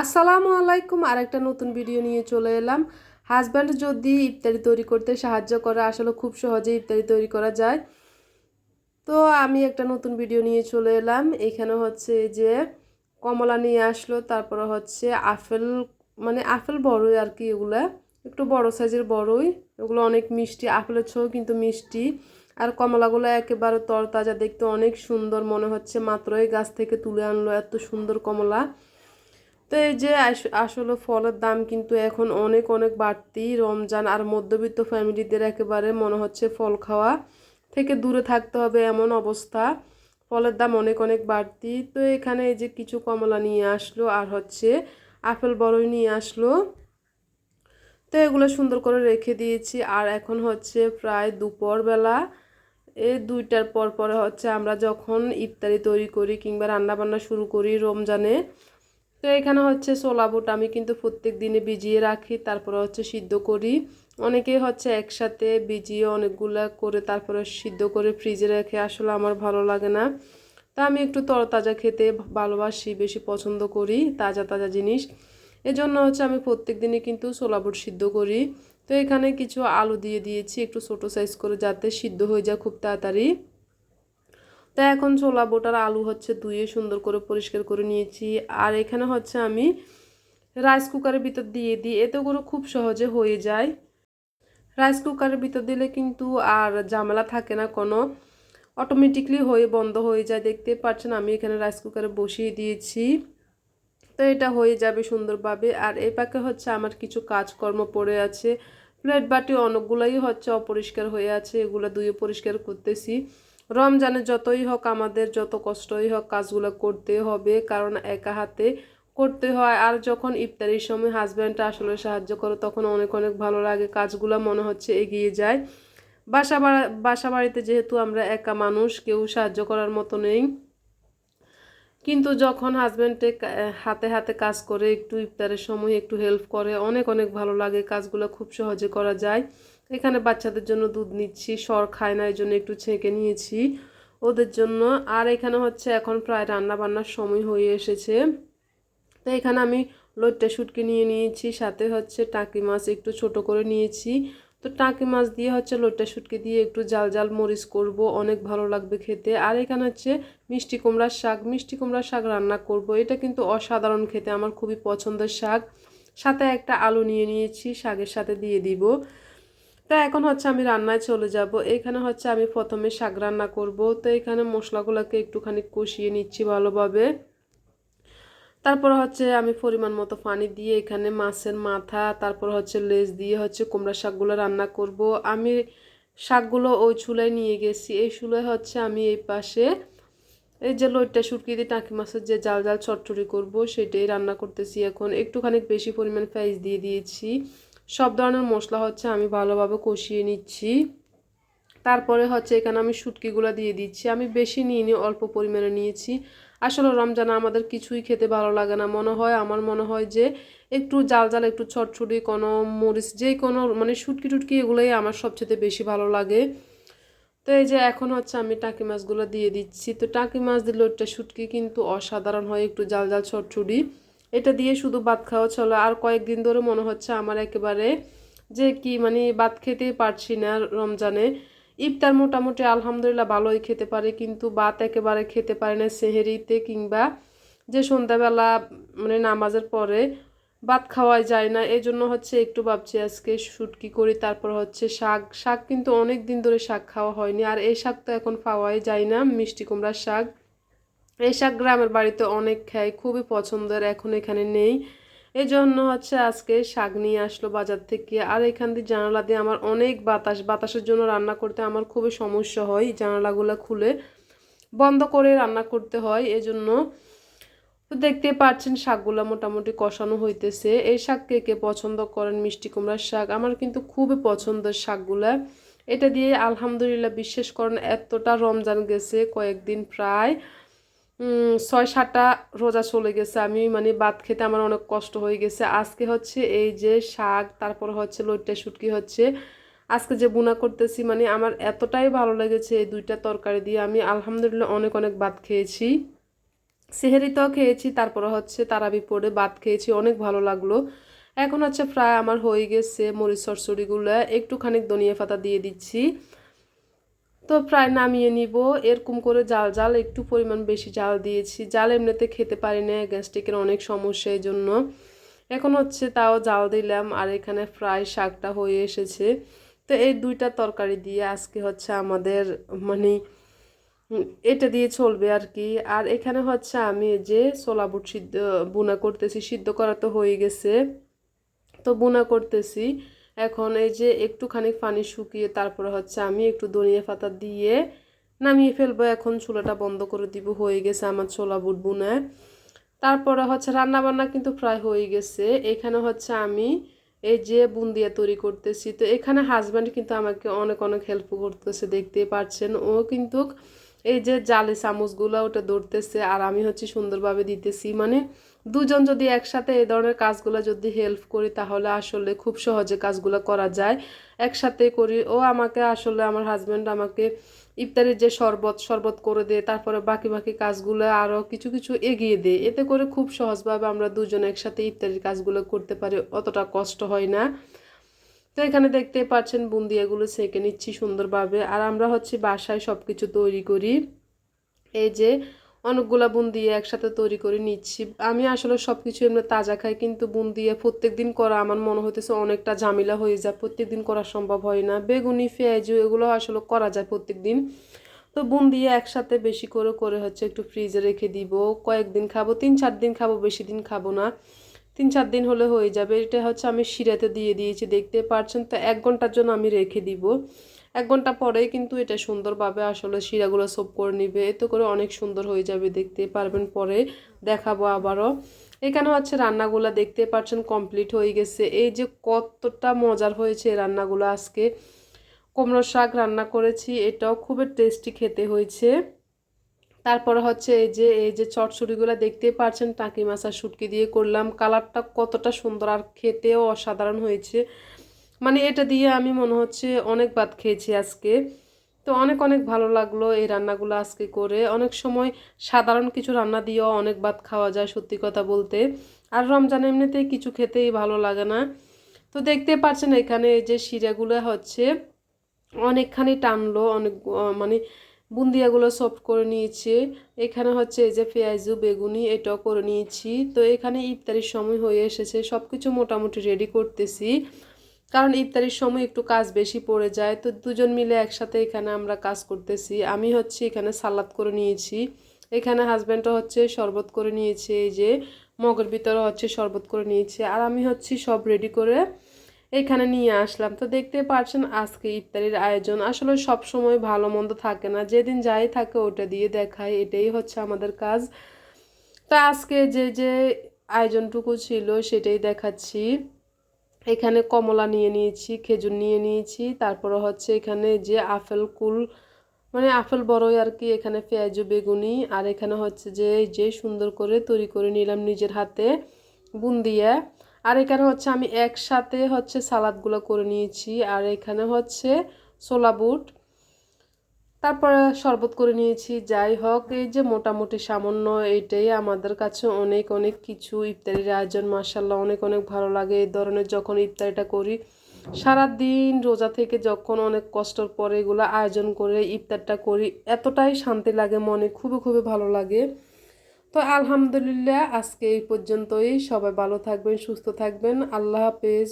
আসসালামু আলাইকুম আর একটা নতুন ভিডিও নিয়ে চলে এলাম। হাজব্যান্ড যদি ইফতারি তৈরি করতে সাহায্য করে, আসলে খুব সহজে ইফতারি তৈরি করা যায়। তো আমি একটা নতুন ভিডিও নিয়ে চলে এলাম। এখানে হচ্ছে যে কমলা নিয়ে আসলো, তারপরে হচ্ছে আপেল মানে আপেল বড়ই আর কি এগুলো। একটু বড় সাইজের বড়ই, এগুলো অনেক মিষ্টি, আপেলের ছেও কিন্তু মিষ্টি। আর কমলাগুলো একেবারে তরতাজা, দেখতে অনেক সুন্দর মনে হচ্ছে। মাত্রই গাছ থেকে তুলে আনলো এত সুন্দর কমলা। তো এই যে আস- আসলে ফলের দাম কিন্তু এখন অনেক অনেক বাড়তি রমজান আর মধ্যবিত্ত ফ্যামিলিদের একেবারে মনে হচ্ছে ফল খাওয়া থেকে দূরে থাকতে হবে এমন অবস্থা। ফলের দাম অনেক অনেক বাড়তি তো এখানে এই যে কিছু কমলা নিয়ে আসলো আর হচ্ছে আপেল বড়ই নিয়ে আসলো। তো এগুলো সুন্দর করে রেখে দিয়েছি। আর এখন হচ্ছে প্রায় দুপুরবেলা। এই দুইটার পর পরে হচ্ছে আমরা যখন ইফতারি তৈরি করি কিংবা রান্না বান্না শুরু করি রমজানে তো এখানে হচ্ছে ছোলা বুট আমি কিন্তু প্রত্যেক দিনে ভিজিয়ে রাখি, তারপরে হচ্ছে সিদ্ধ করি। অনেকেই হচ্ছে একসাথে ভিজিয়ে অনেকগুলা করে তারপরে সিদ্ধ করে ফ্রিজে রেখে আসলে আমার ভালো লাগে না। তা আমি একটু তরতাজা খেতে ভালোবাসি, বেশি পছন্দ করি, তাজা তাজা জিনিস। এজন্য হচ্ছে আমি প্রত্যেক দিনই কিন্তু ছোলা বুট সিদ্ধ করি। তো এখানে কিছু আলু দিয়ে দিয়েছি, একটু ছোটো সাইজ করে যাতে সিদ্ধ হয়ে যায় খুব তাড়াতাড়ি। তো এখন ছোলা বোটার আলু হচ্ছে ধুয়ে সুন্দর করে পরিষ্কার করে নিয়েছি। আর এখানে হচ্ছে আমি রাইস কুকারের ভিতর দিয়ে দিই, এতে করে খুব সহজে হয়ে যায়। রাইস কুকারের ভিতর দিলে কিন্তু আর ঝামেলা থাকে না, কোনো অটোমেটিকলি হয়ে, বন্ধ হয়ে যায়। দেখতে পাচ্ছেন আমি এখানে রাইস কুকারে বসিয়ে দিয়েছি। তো এটা হয়ে যাবে সুন্দরভাবে। আর এই পাকে হচ্ছে আমার কিছু কাজকর্ম পড়ে আছে। প্লেট বাটি অনেকগুলোই হচ্ছে অপরিষ্কার হয়ে আছে, এগুলো ধুয়ে পরিষ্কার করতেছি। রমজানে যতই হোক আমাদের যত কষ্টই হোক কাজগুলো করতে হবে, কারণ একা হাতে করতে হয়। আর যখন ইফতারির সময় হাজব্যান্ডটা আসলে সাহায্য করে, তখন অনেক অনেক ভালো লাগে, কাজগুলো মনে হচ্ছে এগিয়ে যায়। বাসা বাড়া বাসা বাড়িতে যেহেতু আমরা একা মানুষ, কেউ সাহায্য করার মতো নেই। কিন্তু যখন হাজব্যান্ডে হাতে হাতে কাজ করে, একটু ইফতারের সময় একটু হেল্প করে, অনেক অনেক ভালো লাগে, কাজগুলো খুব সহজে করা যায়। এখানে বাচ্চাদের জন্য দুধ নিচ্ছি, সর খায় না এই জন্য একটু ছেঁকে নিয়েছি। ওদের জন্য, আর এখানে হচ্ছে এখন প্রায় রান্না বান্নার সময় হয়ে এসেছে। তো এখানে আমি লইট্টা শুটকি নিয়ে নিয়েছি, সাথে হচ্ছে টাকি মাছ একটু ছোট করে নিয়েছি। তো টাকি মাছ দিয়ে হচ্ছে লইট্টা শুটকি দিয়ে একটু জাল জাল মরিচ করব, অনেক ভালো লাগবে খেতে। আর এখানে হচ্ছে মিষ্টি কুমড়ার শাক, মিষ্টি কুমড়ার শাক রান্না করব, এটা কিন্তু অসাধারণ খেতে, আমার খুবই পছন্দের শাক। সাথে একটা আলু নিয়ে নিয়েছি, শাকের সাথে দিয়ে দিব। তা এখন হচ্ছে আমি রান্নায় চলে যাব। এখানে হচ্ছে আমি প্রথমে শাক রান্না করব। তো এখানে মশলাগুলোকে একটুখানি কষিয়ে নিচ্ছি ভালোভাবে। তারপর হচ্ছে আমি পরিমাণ মতো পানি দিয়ে এখানে মাছের মাথা, তারপর হচ্ছে লেজ দিয়ে হচ্ছে কুমড়া শাকগুলো রান্না করব। আমি শাকগুলো ওই চুলায় নিয়ে গেছি। এই চুলায় হচ্ছে আমি এই পাশে এই যে লইটটা শুটকি দিয়ে টাকি মাছের যে জাল জাল চটচড়ি করব, সেটাই রান্না করতেছি এখন। একটুখানি বেশি পরিমাণ পেঁয়াজ দিয়ে দিয়েছি। সব ধরনের মশলা হচ্ছে আমি ভালোভাবে কষিয়ে নিচ্ছি। তারপরে হচ্ছে এখানে আমি শুটকিগুলো দিয়ে দিচ্ছি। আমি বেশি নিইনি অল্প পরিমাণে নিয়েছি। আসলে রমজানে আমাদের কিছুই খেতে ভালো লাগে না। মনে হয়, আমার মনে হয় যে একটু জাল জাল, একটু ছটছুটি কোনো মরিচ, যে কোনো মানে শুটকি টুটকি এগুলোই আমার সবচেয়ে বেশি ভালো লাগে। তো এই যে এখন হচ্ছে আমি টাকি মাছগুলো দিয়ে দিচ্ছি। তো টাকি মাছ দিলে ওটা শুটকি কিন্তু অসাধারণ হয়, একটু জাল জাল, ছটছুটি। এটা দিয়ে শুধু ভাত খাওয়া চলে। আর কয়েকদিন ধরে মনে হচ্ছে আমার একেবারে যে কি মানে ভাত খেতেই পারছি না রমজানে। ইফতার মোটামুটি আলহামদুলিল্লাহ ভালোই খেতে পারে, কিন্তু ভাত একেবারে খেতে পারে না সেহেরিতে কিংবা যে সন্ধ্যাবেলা মানে নামাজের পরে ভাত খাওয়াই যায় না। এই জন্য হচ্ছে একটু ভাবছি আজকে শুটকি করি, তারপর হচ্ছে শাক। শাক কিন্তু অনেক দিন ধরে শাক খাওয়া হয়নি। আর এই শাক তো এখন পাওয়াই যায় না, মিষ্টি কুমড়ার শাক। শাক গ্রামের বাড়িতে অনেক খাই, খুবই পছন্দের, এখন এখানে নেই। এই জন্য হচ্ছে আজকে শাক নিয়ে আসলো বাজার থেকে। আর এখান দিয়ে জানালা দিয়ে আমার অনেক বাতাস, বাতাসের জন্য রান্না করতে আমার খুবই সমস্যা হয় জানালাগুলো খুলে। বন্ধ করে রান্না করতে হয়, এজন্য তো দেখতে পাচ্ছেন শাকগুলো মোটামুটি কষানো হইতেছে। এই শাক কে কে পছন্দ করেন? মিষ্টি কুমড়ার শাক, আমার কিন্তু খুবই পছন্দের শাকগুলা। এটা দিয়ে আলহামদুলিল্লাহ বিশ্বাস করেন, এতটা রমজান গেছে কয়েকদিন প্রায়। ছয় সাতটা রোজা চলে গেছে। আমি মানে ভাত খেতে আমার অনেক কষ্ট হয়ে গেছে। আজকে হচ্ছে এই যে শাক, তারপর হচ্ছে লইট্টা শুটকি হচ্ছে। আজকে যে বুনা করতেছি মানে আমার এতটাই ভালো লেগেছে এই দুইটা তরকারি দিয়ে। আমি আলহামদুলিল্লাহ অনেক অনেক ভাত খেয়েছি। সেহেরিতেও খেয়েছি, তারপরে হচ্ছে তারাবি পড়ে ভাত খেয়েছি, অনেক ভালো লাগল। এখন হচ্ছে প্রায় আমার হয়ে গেছে মরিচ সরসরিগুলো একটুখানি ধনিয়া পাতা দিয়ে দিচ্ছি। তো প্রায় নামিয়ে নিব। এরকম করে জাল জাল, একটু পরিমাণ বেশি জাল দিয়েছি। জাল এমনিতে খেতে পারি না, গ্যাস্ট্রিকের অনেক সমস্যা এই জন্য এখন হচ্ছে তাও জাল দিলাম আর এখানে ফ্রাই শাকটা হয়ে এসেছে। তো এই দুইটা তরকারি দিয়ে আজকে হচ্ছে আমাদের মানে এটা দিয়ে চলবে আর কি। আর এখানে হচ্ছে আমি যে ছোলা বুট সিদ্ধ, বুনা করতেছি। সিদ্ধ করা তো হয়ে গেছে। তো বোনা করতেছি। এখন এই যে একটুখানি পানি শুকিয়ে তারপরে হচ্ছে আমি একটু ধনিয়া পাতা দিয়ে নামিয়ে ফেলব। এখন চুলাটা বন্ধ করে দিব, হয়ে গেছে আমার ছোলা বুট তারপরে হচ্ছে রান্না বান্না কিন্তু প্রায় হয়ে গেছে। এখানে হচ্ছে আমি এই যে বুন্দিয়া তৈরি করতেছি। তো এখানে হাজব্যান্ড কিন্তু আমাকে অনেক অনেক হেল্প করতেছে দেখতে পাচ্ছেন ও কিন্তু এই যে জালে চামচগুলো ওটা ধরতেছে আর আমি হচ্ছে সুন্দরভাবে দিতেছি। মানে দুজন যদি একসাথে এই ধরনের কাজগুলো যদি হেল্প করি তাহলে আসলে খুব সহজে কাজগুলো করা যায়। একসাথে করি, ও আমাকে আসলে আমার হাজব্যান্ড আমাকে ইফতারের যে শরবত শরবত করে দেয়, তারপরে বাকি বাকি কাজগুলো আরও কিছু কিছু এগিয়ে দেয়। এতে করে খুব সহজভাবে আমরা দুজন একসাথে ইফতারের কাজগুলো করতে পারি, অতটা কষ্ট হয় না। তো এখানে দেখতে পাচ্ছেন বুন্দিয়াগুলো সেঁকে নিচ্ছি সুন্দরভাবে। আর আমরা হচ্ছে বাসায় সব কিছু তৈরি করি। এই যে অনেকগুলা বুন্দিয়া একসাথে তৈরি করে নিচ্ছি। আমি আসলে সব কিছু এমনি তাজা খাই, কিন্তু বুন্দিয়া প্রত্যেক দিন করা আমার মনে হইতেছে অনেকটা ঝামেলা হয়ে যায়। প্রত্যেক দিন করা সম্ভব হয় না। বেগুনি, পেঁয়াজু, এগুলো আসলে করা যায় প্রত্যেক দিন তো বুন্দিয়া একসাথে বেশি করে করে হচ্ছে একটু ফ্রিজে রেখে দিব। কয়েকদিন খাব, তিন চার দিন খাব, বেশি দিন খাব না। তিন চার দিন হলে হয়ে যাবে। এটা হচ্ছে আমি শিরাতে দিয়ে দিয়েছি, দেখতে পাচ্ছেন তো এক ঘণ্টার জন্য আমি রেখে দিব। এক ঘণ্টা পরেই কিন্তু এটা সুন্দরভাবে আসলে শিরাগুলো সোপ করে নিবে। এতে করে অনেক সুন্দর হয়ে যাবে দেখতে পারবেন পরে। দেখাবো আবারও। এখানে হচ্ছে রান্নাগুলো, দেখতে পাচ্ছেন কমপ্লিট হয়ে গেছে। এই যে কতটা মজার হয়েছে রান্নাগুলো আজকে। কুমড়ো শাক রান্না করেছি, এটাও খুবই টেস্টি খেতে হয়েছে। তারপরে হচ্ছে এই যে এই যে চটচড়িগুলো দেখতেই পাচ্ছেন টাকি মাছ শুটকি দিয়ে করলাম। কালারটা কতটা সুন্দর আর খেতেও অসাধারণ হয়েছে। মানে এটা দিয়ে আমি মনে হচ্ছে অনেক ভাত খেয়েছি আজকে। তো অনেক অনেক ভালো লাগল এই রান্নাগুলো আজকে করে। অনেক সময় সাধারণ কিছু রান্না দিয়েও অনেক ভাত খাওয়া যায় সত্যি কথা বলতে। আর রমজান এমনিতেই কিছু খেতেই ভালো লাগে না। তো দেখতে পাচ্ছেন এখানে এই যে শিরাগুলো হচ্ছে, অনেকখানি টানলো, অনেক মানে বুন্দিয়াগুলো সফট করে নিয়েছি। এখানে হচ্ছে এই যে পেঁয়াজু, বেগুনি, এটাও করে নিয়েছি। তো এখানে ইফতারির সময় হয়ে এসেছে সব কিছু মোটামুটি রেডি করতেছি। কারণ ইফতারির সময় একটু কাজ বেশি পড়ে যায়, তো দুজন মিলে একসাথে এখানে আমরা কাজ করতেছি। আমি হচ্ছে এখানে সালাদ করে নিয়েছি। এখানে হাজব্যান্ডও হচ্ছে শরবত করে নিয়েছে, এই যে মগের ভিতরে হচ্ছে শরবত করে নিয়েছে। আর আমি হচ্ছে সব রেডি করে এখানে নিয়ে আসলাম। তো দেখতে পাচ্ছেন আজকে ইফতারির আয়োজন। আসলে সব সময় ভালো মন্দ থাকে না। যেদিন যাই থাকে ওটা দিয়ে দেখায় এটাই হচ্ছে আমাদের কাজ। তো আজকে যে যে আয়োজনটুকু ছিল সেটাই দেখাচ্ছি। এখানে কমলা নিয়ে নিয়েছি, খেজুর নিয়ে নিয়েছি। তারপরে হচ্ছে এখানে যে আপেল কুল মানে আপেল বড়ই আর কি, এখানে পেঁয়াজু, বেগুনি। আর এখানে হচ্ছে যে যে সুন্দর করে তৈরি করে নিলাম নিজের হাতে, বুন্দিয়া। আর এখানে হচ্ছে আমি একসাথে হচ্ছে সালাদগুলো করে নিয়েছি। আর এখানে হচ্ছে ছোলা বুট, তারপরে শরবত করে নিয়েছি। যাই হোক, এই যে মোটামুটি সামান্য এইটাই আমাদের কাছে অনেক অনেক কিছু ইফতারির আয়োজন মাসাল্লাহ অনেক অনেক ভালো লাগে। এই ধরনের যখন ইফতারিটা করি সারা দিন রোজা থেকে যখন অনেক কষ্টর পরে এগুলো আয়োজন করে ইফতারটা করি, এতটাই শান্তি লাগে মনে, খুবই খুবই ভালো লাগে। তো আলহামদুলিল্লাহ আজকে এই পর্যন্তই। সবাই ভালো থাকবেন সুস্থ থাকবেন। আল্লাহ হাফেজ।